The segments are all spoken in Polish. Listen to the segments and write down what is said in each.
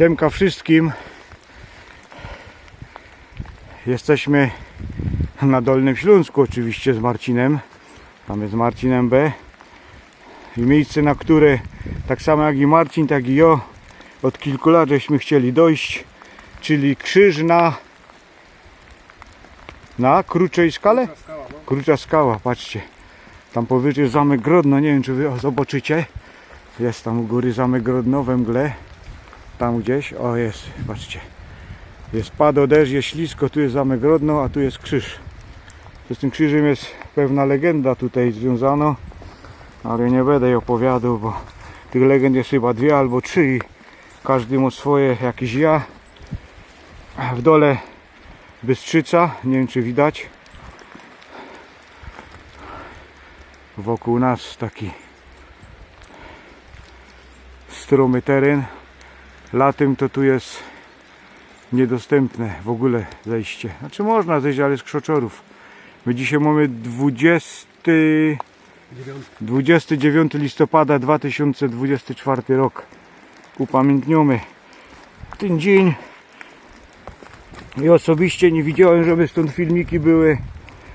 Siemka wszystkim. Jesteśmy na Dolnym Śląsku oczywiście z Marcinem. Tam jest Marcin MB. I miejsce, na które tak samo jak i Marcin, tak i ja od kilku lat żeśmy chcieli dojść, czyli krzyż na na kruczej skale? Krucza skała, patrzcie. Tam powyżej jest zamek Grodno, nie wiem czy wy zobaczycie. Jest tam u góry zamek Grodno we mgle. Tam gdzieś, o jest, patrzcie. Jest pado deszcz, jest ślisko, tu jest zamek Grodno, a tu jest krzyż. Z tym krzyżem jest pewna legenda tutaj związana, ale nie będę jej opowiadał, bo tych legend jest chyba dwie albo trzy i każdy ma swoje jakieś ja. W dole Bystrzyca, nie wiem czy widać. Wokół nas taki stromy teren. Latem to tu jest niedostępne w ogóle zejście. Znaczy można zejść, ale z krzoczorów. My dzisiaj mamy 20, 29 listopada 2024 rok. Upamiętniamy ten dzień. I osobiście nie widziałem, żeby stąd filmiki były,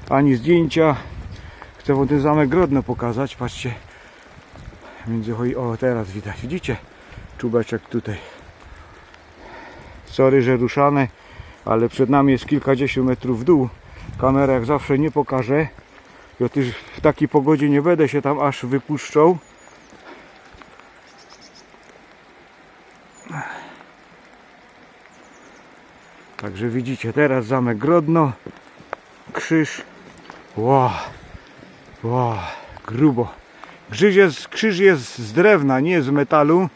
ani zdjęcia. Chcę wam ten zamek Grodno pokazać. Patrzcie. Między. O, teraz widać. Widzicie? Czubeczek tutaj. Sorry, że ruszane, ale przed nami jest kilkadziesiąt metrów w dół. Kamera jak zawsze nie pokaże. Ja też w takiej pogodzie nie będę się tam aż wypuszczał. Także widzicie teraz zamek Grodno, krzyż. Ło, ło, grubo. Krzyż jest, krzyż jest z drewna, nie z metalu.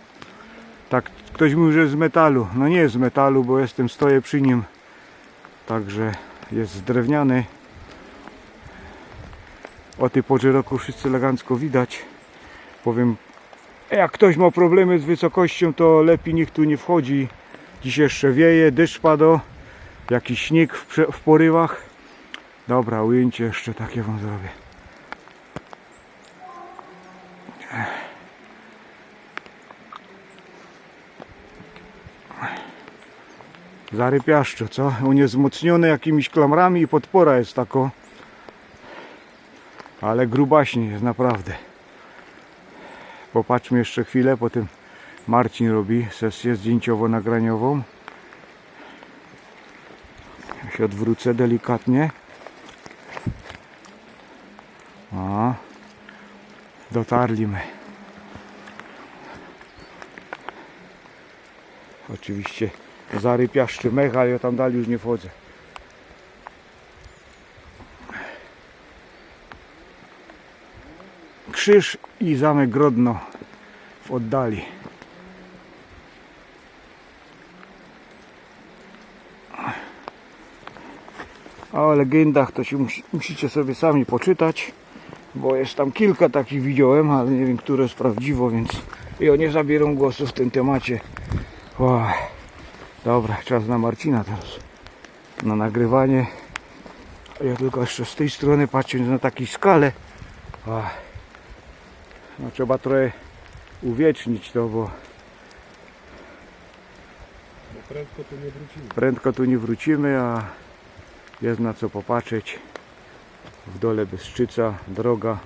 Tak ktoś mówi, że z metalu. No nie jest z metalu, bo jestem, stoję przy nim. Także jest drewniany. O tej porze roku wszyscy elegancko widać. Powiem, jak ktoś ma problemy z wysokością, to lepiej niech tu nie wchodzi. Dziś jeszcze wieje, deszcz pada, jakiś śnieg w, w porywach. Dobra, ujęcie jeszcze takie wam zrobię. Zarypiaszczo, co? On jest jakimiś klamrami i podpora jest tako. Ale grubaśnie jest naprawdę. Popatrzmy jeszcze chwilę, potem Marcin robi sesję zdjęciowo-nagraniową. Ja się odwrócę delikatnie. O, dotarliśmy. Oczywiście zarypiaszczy mech, ale ja tam dalej już nie wchodzę. Krzyż i zamek Grodno w oddali. A o legendach to się musi, musicie sobie sami poczytać, bo jest tam kilka takich widziałem, ale nie wiem, które jest prawdziwo, więc ja nie zabieram głosu w tym temacie. Wow. Dobra, czas na Marcina teraz. Na nagrywanie. Ja tylko jeszcze z tej strony patrząc na takiej skalę. Wow. No trzeba trochę uwiecznić to, bo Prędko tu nie wrócimy. prędko tu nie wrócimy, a jest na co popatrzeć. W dole Bystrzyca, droga.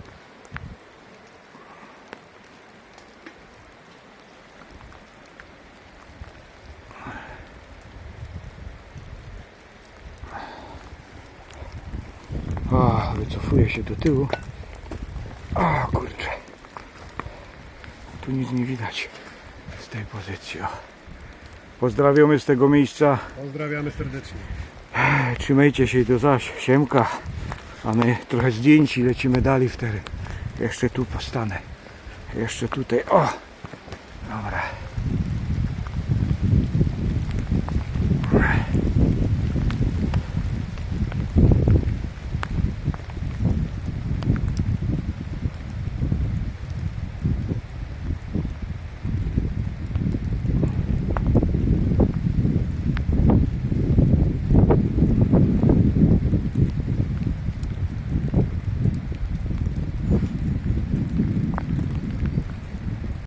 A, wycofuję się do tyłu. A, kurczę. Tu nic nie widać z tej pozycji. O. Pozdrawiamy z tego miejsca. Pozdrawiamy serdecznie. Trzymajcie się i do zaś. Siemka. A my trochę zdjęć i lecimy dalej w teren. Jeszcze tu postanę. Jeszcze tutaj. O! Dobra.